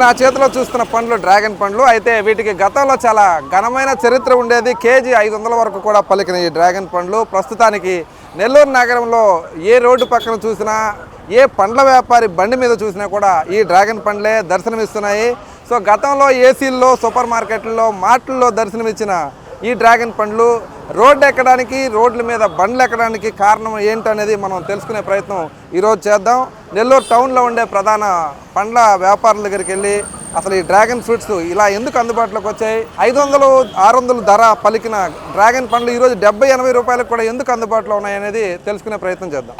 ఇప్పుడు నా చేతిలో చూస్తున్న పండ్లు డ్రాగన్ పండ్లు. అయితే వీటికి గతంలో చాలా ఘనమైన చరిత్ర ఉండేది. కేజీ ఐదు వందల వరకు కూడా పలికిన ఈ డ్రాగన్ పండ్లు. ప్రస్తుతానికి నెల్లూరు నగరంలో ఏ రోడ్డు పక్కన చూసినా ఏ పండ్ల వ్యాపారి బండి మీద చూసినా కూడా ఈ డ్రాగన్ పండ్లే దర్శనమిస్తున్నాయి. సో గతంలో ఏసీల్లో సూపర్ మార్కెట్లలో మార్ట్లలో దర్శనమిచ్చిన ఈ డ్రాగన్ పండ్లు రోడ్డు ఎక్కడానికి రోడ్ల మీద బండ్లు ఎక్కడానికి కారణం ఏంటనేది మనం తెలుసుకునే ప్రయత్నం ఈరోజు చేద్దాం. నెల్లూరు టౌన్లో ఉండే ప్రధాన పండ్ల వ్యాపారుల దగ్గరికి వెళ్ళి అసలు ఈ డ్రాగన్ ఫ్రూట్స్ ఇలా ఎందుకు అందుబాటులోకి వచ్చాయి? ఐదు వందలు ఆరు వందలు ధర పలికిన డ్రాగన్ పండ్లు ఈరోజు డెబ్బై ఎనభై రూపాయలకు కూడా ఎందుకు అందుబాటులో ఉన్నాయనేది తెలుసుకునే ప్రయత్నం చేద్దాం.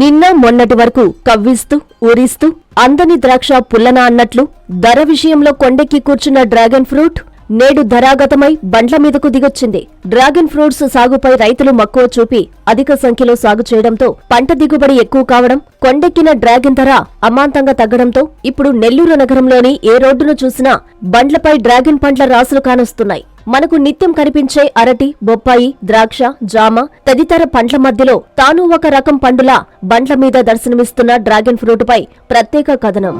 నిన్న మొన్నటి వరకు కవ్విస్తూ ఊరిస్తూ అందని ద్రాక్ష పుల్లన అన్నట్లు ధర విషయంలో కొండెక్కి కూర్చున్న డ్రాగన్ ఫ్రూట్ నేడు ధరాగతమై బండ్ల మీదకు దిగొచ్చింది. డ్రాగన్ ఫ్రూట్స్ సాగుపై రైతులు మక్కువ చూపి అధిక సంఖ్యలో సాగు చేయడంతో పంట దిగుబడి ఎక్కువ కావడం కొండెక్కిన డ్రాగన్ ధర అమాంతంగా తగ్గడంతో ఇప్పుడు నెల్లూరు నగరంలోని ఏ రోడ్డును చూసినా బండ్లపై డ్రాగన్ పండ్ల రాసులు కానొస్తున్నాయి. మనకు నిత్యం కనిపించే అరటి బొప్పాయి ద్రాక్ష జామ తదితర పండ్ల మధ్యలో తాను ఒక రకం పండులా బండ్ల మీద దర్శనమిస్తున్న డ్రాగన్ ఫ్రూటుపై ప్రత్యేక కథనం.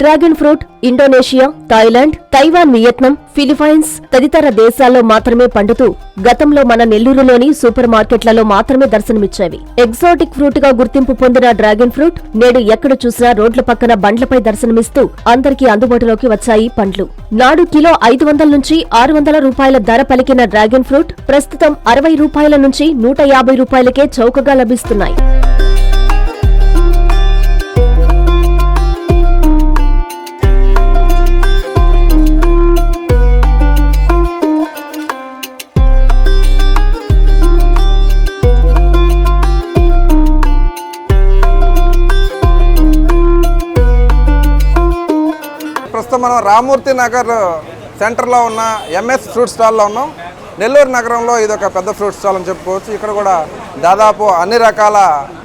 Dragon fruit Indonesia Thailand Taiwan Vietnam Philippines తదితర దేశాల్లో మాత్రమే పండుతూ గతంలో మన నెల్లూరులోని సూపర్ మార్కెట్లలో మాత్రమే దర్శనమిచ్చేవి. ఎగ్జాటిక్ ఫ్రూట్గా గుర్తింపు పొందిన డ్రాగన్ ఫ్రూట్ నేడు ఎక్కడ చూసినా రోడ్ల పక్కన బండ్లపై దర్శనమిస్తూ అందరికీ అందుబాటులోకి వచ్చాయి పండ్లు. నాడు కిలో ఐదు వందల నుంచి ఆరు వందల రూపాయల ధర పలికిన డ్రాగన్ ఫ్రూట్ ప్రస్తుతం అరవై రూపాయల నుంచి నూట యాభై రూపాయలకే చౌకగా లభిస్తున్నాయి. రామూర్తి నగర్ సెంటర్లో ఉన్న ఎంఎస్ ఫ్రూట్ స్టాల్లో ఉన్నాం. నెల్లూరు నగరంలో ఇది ఒక పెద్ద ఫ్రూట్ స్టాల్ అని చెప్పుకోవచ్చు. ఇక్కడ కూడా దాదాపు అన్ని రకాల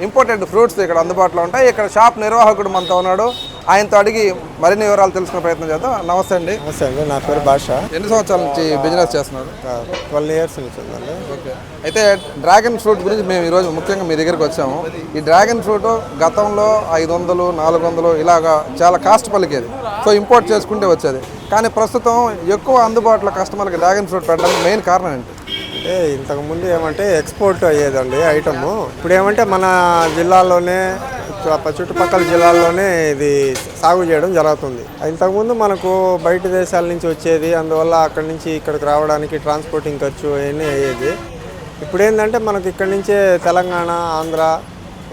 ఇంపార్టెంట్ ఫ్రూట్స్ ఇక్కడ అందుబాటులో ఉంటాయి. ఇక్కడ షాప్ నిర్వాహకుడు మనతో ఉన్నాడు. ఆయనతో అడిగి మరిన్ని వివరాలు తెలుసుకునే ప్రయత్నం చేద్దాం. నమస్తే అండి. నమస్తే అండి నా పేరు భాష. ఎన్ని సంవత్సరాల నుంచి బిజినెస్ చేస్తున్నారు? ట్వెల్వ్ ఇయర్స్ నుంచి ఉందండి. ఓకే. అయితే డ్రాగన్ ఫ్రూట్ గురించి మేము ఈరోజు ముఖ్యంగా మీ దగ్గరికి వచ్చాము. ఈ డ్రాగన్ ఫ్రూట్ గతంలో ఐదు వందలు నాలుగు వందలు ఇలాగా చాలా కాస్ట్ పలికేది. సో ఇంపోర్ట్ చేసుకుంటే వచ్చేది. కానీ ప్రస్తుతం ఎక్కువ అందుబాటులో కస్టమర్కి డ్రాగన్ ఫ్రూట్ పెట్టడానికి మెయిన్ కారణం ఏంటి? అంటే ఇంతకుముందు ఏమంటే ఎక్స్పోర్ట్ అయ్యేదండి ఐటమ్ ఇప్పుడు ఏమంటే మన జిల్లాలోనే చుట్టుపక్కల జిల్లాల్లోనే ఇది సాగు చేయడం జరుగుతుంది. ఇంతకుముందు మనకు బయట దేశాల నుంచి వచ్చేది అందువల్ల అక్కడి నుంచి ఇక్కడికి రావడానికి ట్రాన్స్పోర్టింగ్ ఖర్చు అవన్నీ అయ్యేది. ఇప్పుడు ఏంటంటే మనకు ఇక్కడి నుంచే తెలంగాణ ఆంధ్ర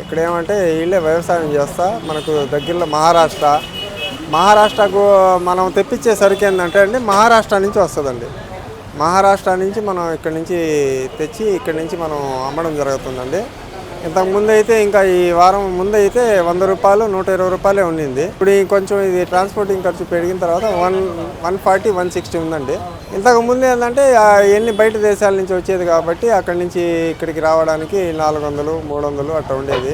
ఇక్కడ ఏమంటే వీళ్ళే వ్యవసాయం చేస్తా మనకు దగ్గరలో మహారాష్ట్ర. మహారాష్ట్రకు మనం తెప్పించే సరికి ఏంటంటే అండి మహారాష్ట్ర నుంచి వస్తుందండి. మహారాష్ట్ర నుంచి మనం ఇక్కడ నుంచి తెచ్చి ఇక్కడి నుంచి మనం అమ్మడం జరుగుతుందండి. ఇంతకు ముందు అయితే ఇంకా ఈ వారం ముందు అయితే వంద రూపాయలు నూట ఇరవై రూపాయలే ఉండింది. ఇప్పుడు కొంచెం ఇది ట్రాన్స్పోర్టింగ్ ఖర్చు పెరిగిన తర్వాత one one forty one sixty ఉందండి. ఇంతకు ముందు ఏంటంటే ఎన్ని బయట దేశాల నుంచి వచ్చేది కాబట్టి అక్కడి నుంచి ఇక్కడికి రావడానికి నాలుగు వందలు మూడు వందలు అట్లా ఉండేది.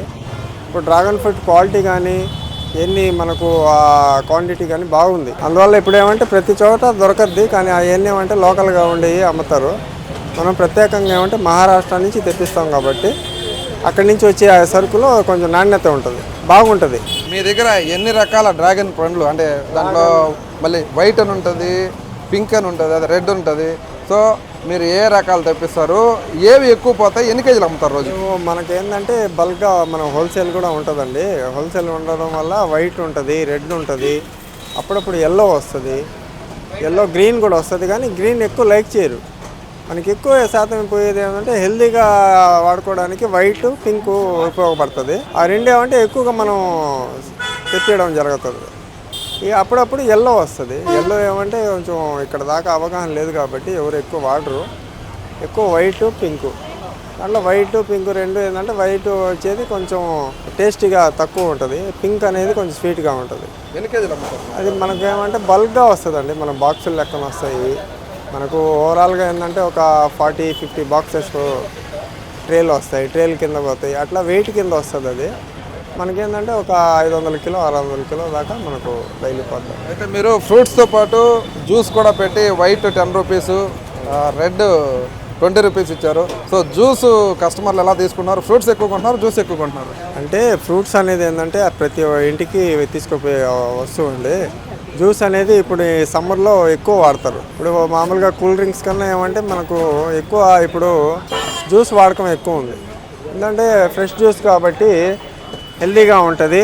ఇప్పుడు డ్రాగన్ ఫ్రూట్ క్వాలిటీ కానీ ఎన్ని మనకు ఆ క్వాంటిటీ కానీ బాగుంది. అందువల్ల ఇప్పుడు ఏమంటే ప్రతి చోట దొరకద్ది కానీ అవన్నీ ఏమంటే లోకల్గా ఉండేవి అమ్ముతారు. మనం ప్రత్యేకంగా ఏమంటే మహారాష్ట్ర నుంచి తెప్పిస్తాం కాబట్టి అక్కడి నుంచి వచ్చే ఆ సరుకులో కొంచెం నాణ్యత ఉంటుంది. బాగుంటుంది. మీ దగ్గర ఎన్ని రకాల డ్రాగన్ పండ్లు? అంటే దాంట్లో మళ్ళీ వైట్ అని ఉంటుంది పింక్ అని ఉంటుంది అదే రెడ్ ఉంటుంది. సో మీరు ఏ రకాలు తెప్పిస్తారు? ఏవి ఎక్కువ పోతాయి? ఎన్ని కేజీలు అమ్ముతారు రోజు? మనకేంటంటే బల్క్గా మనం హోల్సేల్ కూడా ఉంటుందండి. హోల్సేల్ ఉండడం వల్ల వైట్ ఉంటుంది రెడ్ ఉంటుంది. అప్పుడప్పుడు ఎల్లో వస్తుంది. ఎల్లో గ్రీన్ కూడా వస్తుంది కానీ గ్రీన్ ఎక్కువ లైక్ చేయరు. మనకి ఎక్కువ శాతం పోయేది ఏమంటే హెల్తీగా వాడుకోవడానికి వైట్ పింక్ ఉపయోగపడుతుంది. ఆ రెండు ఏమంటే ఎక్కువగా మనం తెప్పించడం జరుగుతుంది. ఇక అప్పుడప్పుడు ఎల్లో వస్తుంది. ఎల్లో ఏమంటే కొంచెం ఇక్కడ దాకా అవగాహన లేదు కాబట్టి ఎవరు ఎక్కువ వాడరు. ఎక్కువ వైట్ పింక్. దాంట్లో వైట్ పింక్ రెండు ఏంటంటే వైట్ వచ్చేది కొంచెం టేస్టీగా తక్కువ ఉంటుంది. పింక్ అనేది కొంచెం స్వీట్గా ఉంటుంది. అది మనకు ఏమంటే బల్క్గా వస్తుందండి. మన బాక్సులు లెక్కన వస్తాయి. మనకు ఓవరాల్గా ఏంటంటే ఒక ఫార్టీ ఫిఫ్టీ బాక్సెస్ ట్రేలు వస్తాయి. ట్రేల్ కింద పోతాయి. అట్లా వెయిట్ కింద వస్తుంది అది. మనకేంటంటే ఒక ఐదు వందల కిలో ఆరు వందల కిలో దాకా మనకు డైలీ పోతాం అయితే మీరు ఫ్రూట్స్తో పాటు జ్యూస్ కూడా పెట్టి white ten rupees red twenty rupees ఇచ్చారు. సో జ్యూస్ కస్టమర్లు ఎలా తీసుకున్నారు ఫ్రూట్స్ ఎక్కువ కొంటున్నారు జ్యూస్ ఎక్కువ కొంటున్నారు? అంటే ఫ్రూట్స్ అనేది ఏంటంటే ప్రతి ఇంటికి తీసుకుపోయే వస్తువు అండి. జ్యూస్ అనేది ఇప్పుడు ఈ సమ్మర్లో ఎక్కువ వాడతారు. ఇప్పుడు మామూలుగా కూల్ డ్రింక్స్ కన్నా ఏమంటే మనకు ఎక్కువ ఇప్పుడు జ్యూస్ వాడకం ఎక్కువ ఉంది. ఎందుకంటే ఫ్రెష్ జ్యూస్ కాబట్టి హెల్తీగా ఉంటుంది.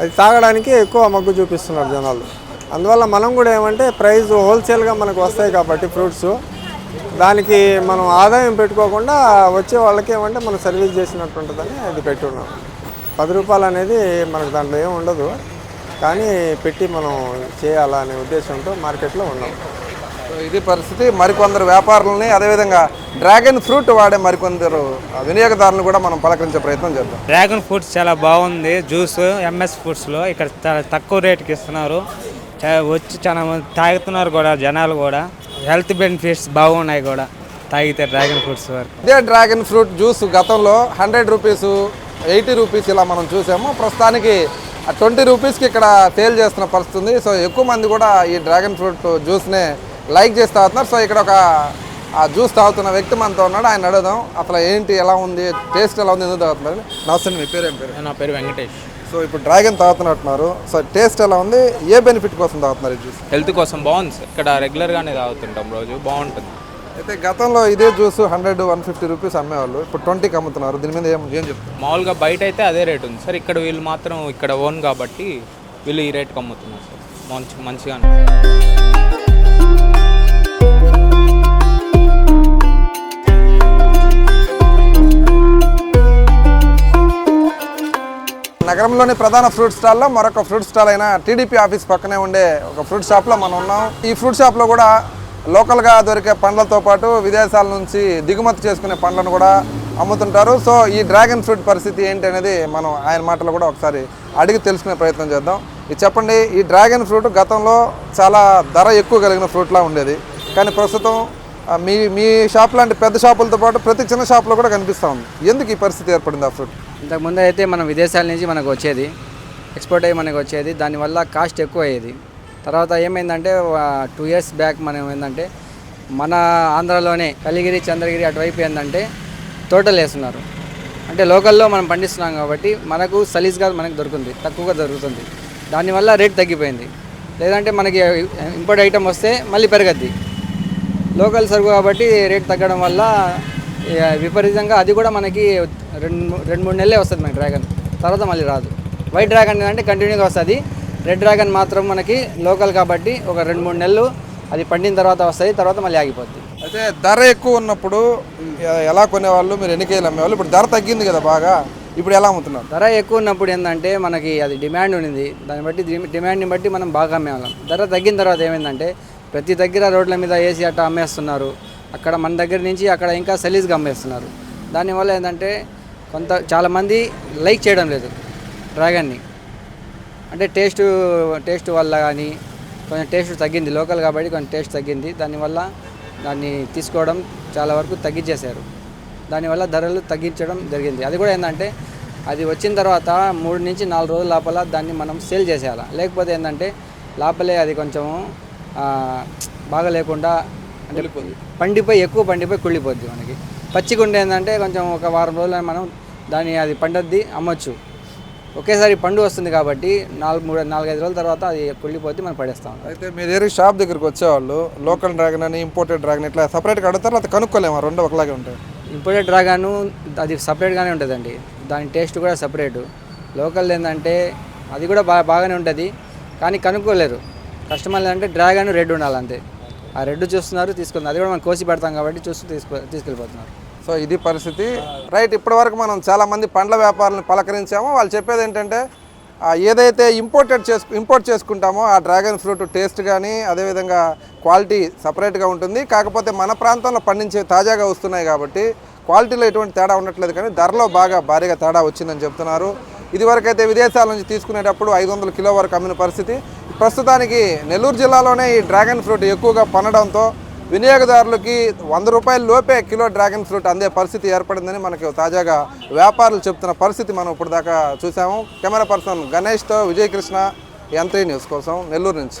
అది తాగడానికి ఎక్కువ మగ్గు చూపిస్తున్నారు జనాలు. అందువల్ల మనం కూడా ఏమంటే ప్రైస్ హోల్సేల్గా మనకు వస్తాయి కాబట్టి ఫ్రూట్స్. దానికి మనం ఆదాయం పెట్టుకోకుండా వచ్చే వాళ్ళకి ఏమంటే మనం సర్వీస్ చేసినట్టు ఉంటుందని అది పెట్టున్నాం. పది రూపాయలు అనేది మనకు దాంట్లో ఏం ఉండదు. కానీ పెట్టి మనం చేయాలా అనే ఉద్దేశంతో మార్కెట్లో ఉన్నాం. సో ఇది పరిస్థితి. మరికొందరు వ్యాపారులని అదేవిధంగా డ్రాగన్ ఫ్రూట్ వాడే మరికొందరు వినియోగదారులను కూడా మనం పలకరించే ప్రయత్నం చేద్దాం. డ్రాగన్ ఫ్రూట్స్ చాలా బాగుంది. జ్యూస్ ఎంఎస్ ఫుడ్స్లో ఇక్కడ చాలా తక్కువ రేటుకి ఇస్తున్నారు. వచ్చి చాలా మంది తాగుతున్నారు కూడా జనాలు కూడా. హెల్త్ బెనిఫిట్స్ బాగున్నాయి కూడా తాగితే డ్రాగన్ ఫ్రూట్స్ వరకు. ఇదే డ్రాగన్ ఫ్రూట్ జ్యూస్ గతంలో హండ్రెడ్ రూపీస్ ఎయిటీ రూపీస్ ఇలా మనం చూసాము. ప్రస్తుతానికి ట్వంటీ రూపీస్కి ఇక్కడ సేల్ చేస్తున్న పరిస్థితి ఉంది. సో ఎక్కువ మంది కూడా ఈ డ్రాగన్ ఫ్రూట్ జ్యూస్నే లైక్ చేసి తాగుతున్నారు సో ఇక్కడ ఒక ఆ జ్యూస్ తాగుతున్న వ్యక్తి మనతో ఉన్నాడు. ఆయన అడుగుదాం అసలు ఏంటి ఎలా ఉంది టేస్ట్ ఎలా ఉంది ఎందుకు తాగుతున్నారు? నమస్తే మీ పేరు ఏం పేరు? నా పేరు వెంకటేష్. సో ఇప్పుడు డ్రాగన్ తాగుతున్నట్టున్నారు. సో టేస్ట్ ఎలా ఉంది? ఏ బెనిఫిట్ కోసం తాగుతున్నారు ఈ జ్యూస్? హెల్త్ కోసం బాగుంది సార్. ఇక్కడ రెగ్యులర్గానే తాగుతుంటాం రోజు. బాగుంటుంది. అయితే గతంలో ఇదే juice hundred one fifty rupees అమ్మేవాళ్ళు. ఇప్పుడు ట్వంటీకి అమ్ముతున్నారు. దీని మీద ఏం ఏం చెప్తారు మామూలుగా బయట అయితే అదే రేట్ ఉంది. సార్ ఇక్కడ వీళ్ళు మాత్రం ఇక్కడ ఓన్ కాబట్టి వీళ్ళు ఈ రేట్కి అమ్ముతున్నారు సార్. మంచి మంచిగా నగరంలోని ప్రధాన ఫ్రూట్ స్టాల్లో మరొక ఫ్రూట్ స్టాల్ అయిన టీడీపీ ఆఫీస్ పక్కనే ఉండే ఒక ఫ్రూట్ షాప్లో మనం ఉన్నాం. ఈ ఫ్రూట్ షాప్లో కూడా లోకల్గా దొరికే పండ్లతో పాటు విదేశాల నుంచి దిగుమతి చేసుకునే పండ్లను కూడా అమ్ముతుంటారు. సో ఈ డ్రాగన్ ఫ్రూట్ పరిస్థితి ఏంటి అనేది మనం ఆయన మాటలు కూడా ఒకసారి అడిగి తెలుసుకునే ప్రయత్నం చేద్దాం. ఇది చెప్పండి ఈ డ్రాగన్ ఫ్రూట్ గతంలో చాలా ధర ఎక్కువ కలిగిన ఫ్రూట్లా ఉండేది. కానీ ప్రస్తుతం మీ మీ షాప్ లాంటి పెద్ద షాపులతో పాటు ప్రతి చిన్న షాప్లో కూడా కనిపిస్తూ ఉంది. ఎందుకు ఈ పరిస్థితి ఏర్పడింది ఆ ఫ్రూట్? ఇంతకుముందు అయితే మనం విదేశాల నుంచి మనకు వచ్చేది ఎక్స్పోర్ట్ అయ్యి మనకు వచ్చేది దానివల్ల కాస్ట్ ఎక్కువ అయ్యేది. తర్వాత ఏమైందంటే టూ ఇయర్స్ బ్యాక్ మనం ఏంటంటే మన ఆంధ్రాలోనే కలిగిరి చంద్రగిరి అటువైపు ఏంటంటే తోటలు వేస్తున్నారు. అంటే లోకల్లో మనం పండిస్తున్నాం కాబట్టి మనకు సలీస్గా మనకు దొరుకుతుంది తక్కువగా దొరుకుతుంది. దానివల్ల రేట్ తగ్గిపోయింది. లేదంటే మనకి ఇంపోర్ట్ ఐటమ్ వస్తే మళ్ళీ పెరగద్ది. లోకల్ సరుకు కాబట్టి రేట్ తగ్గడం వల్ల విపరీతంగా అది కూడా మనకి రెండు రెండు మూడు నెలలే వస్తుంది మనకి డ్రాగన్. తర్వాత మళ్ళీ రాదు. వైట్ డ్రాగన్ అంటే కంటిన్యూగా వస్తుంది. రెడ్ డ్రాగన్ మాత్రం మనకి లోకల్ కాబట్టి ఒక రెండు మూడు నెలలు అది పండిన తర్వాత వస్తుంది తర్వాత మళ్ళీ ఆగిపోద్ది. అయితే ధర ఎక్కువ ఉన్నప్పుడు ఎలా కొనేవాళ్ళు? మీరు ఎన్ని కేజీలు అమ్మేవాళ్ళు? ఇప్పుడు ధర తగ్గింది కదా బాగా. ఇప్పుడు ఎలా అమ్ముతున్నారు? ధర ఎక్కువ ఉన్నప్పుడు ఏంటంటే మనకి అది డిమాండ్ ఉండింది. దాన్ని బట్టి డిమాండ్ని బట్టి మనం బాగా అమ్మేవాళ్ళం. ధర తగ్గిన తర్వాత ఏమైందంటే ప్రతి దగ్గర రోడ్ల మీద వేసి అట్లా అమ్మేస్తున్నారు. అక్కడ మన దగ్గర నుంచి అక్కడ ఇంకా సలీజ్గా అమ్మేస్తున్నారు. దానివల్ల ఏంటంటే కొంత చాలామంది లైక్ చేయడం లేదు డ్రాగన్ని. అంటే టేస్ట్ టేస్ట్ వల్ల కానీ కొంచెం టేస్ట్ తగ్గింది లోకల్ కాబట్టి కొంచెం టేస్ట్ తగ్గింది. దానివల్ల దాన్ని తీసుకోవడం చాలా వరకు తగ్గించేశారు. దానివల్ల ధరలు తగ్గించడం జరిగింది. అది కూడా ఏంటంటే అది వచ్చిన తర్వాత మూడు నుంచి నాలుగు రోజుల లోపల దాన్ని మనం సేల్ చేసేయాలి. లేకపోతే ఏంటంటే లోపలే అది కొంచెం బాగా లేకుండా అంటే పండిపోయి ఎక్కువ పండిపోయి కుళ్ళిపోద్ది మనకి. పచ్చిగుండే ఏంటంటే కొంచెం ఒక వారం రోజులు మనం దాన్ని అది పండద్ది అమ్మొచ్చు. ఒకేసారి పండు వస్తుంది కాబట్టి నాలుగు మూడు నాలుగైదు రోజుల తర్వాత అది కుళ్ళిపోతే మనం పడేస్తాం. అయితే మీ దగ్గర షాప్ దగ్గరికి వచ్చేవాళ్ళు లోకల్ డ్రాగన్ అని ఇంపోర్టెడ్ డ్రాగన్ ఇట్లా సపరేట్గా అడుగుతారు అది కనుక్కోలేము రెండు ఒకలాగే ఉంటాయి? ఇంపోర్టెడ్ డ్రాగన్ అది సపరేట్గానే ఉంటుందండి. దాని టేస్ట్ కూడా సపరేటు లోకల్ ఏంటంటే అది కూడా బాగా బాగానే ఉంటుంది కానీ కనుక్కోలేరు. కస్టమర్లు అంటే డ్రాగన్ రెడ్ ఉండాలి అంతే ఆ రెడ్ చూస్తున్నారు తీసుకున్నారు అది కూడా మనం కోసి పెడతాం కాబట్టి చూస్తూ తీసుకో తీసుకెళ్ళిపోతున్నారు. సో ఇది పరిస్థితి. రైట్ ఇప్పటి వరకు మనం చాలామంది పండ్ల వ్యాపారులను పలకరించామో. వాళ్ళు చెప్పేది ఏంటంటే ఏదైతే ఇంపోర్టెడ్ చేసుకు ఇంపోర్ట్ చేసుకుంటామో ఆ డ్రాగన్ ఫ్రూట్ టేస్ట్ కానీ అదేవిధంగా క్వాలిటీ సపరేట్గా ఉంటుంది. కాకపోతే మన ప్రాంతంలో పండించే తాజాగా వస్తున్నాయి కాబట్టి క్వాలిటీలో ఎటువంటి తేడా ఉండట్లేదు కానీ ధరలో బాగా భారీగా తేడా వచ్చిందని చెప్తున్నారు. ఇదివరకైతే విదేశాల నుంచి తీసుకునేటప్పుడు ఐదు వందల కిలో వరకు అమ్మిన పరిస్థితి. ప్రస్తుతానికి నెల్లూరు జిల్లాలోనే ఈ డ్రాగన్ ఫ్రూట్ ఎక్కువగా పండడంతో వినియోగదారులకి వంద రూపాయల లోపే కిలో డ్రాగన్ ఫ్రూట్ అందే పరిస్థితి ఏర్పడిందని మనకు తాజాగా వ్యాపారులు చెప్తున్న పరిస్థితి మనం ఇప్పుడు దాకా చూసాము. కెమెరా పర్సన్ గణేష్తో విజయకృష్ణ యంత్రీ న్యూస్ కోసం నెల్లూరు నుంచి.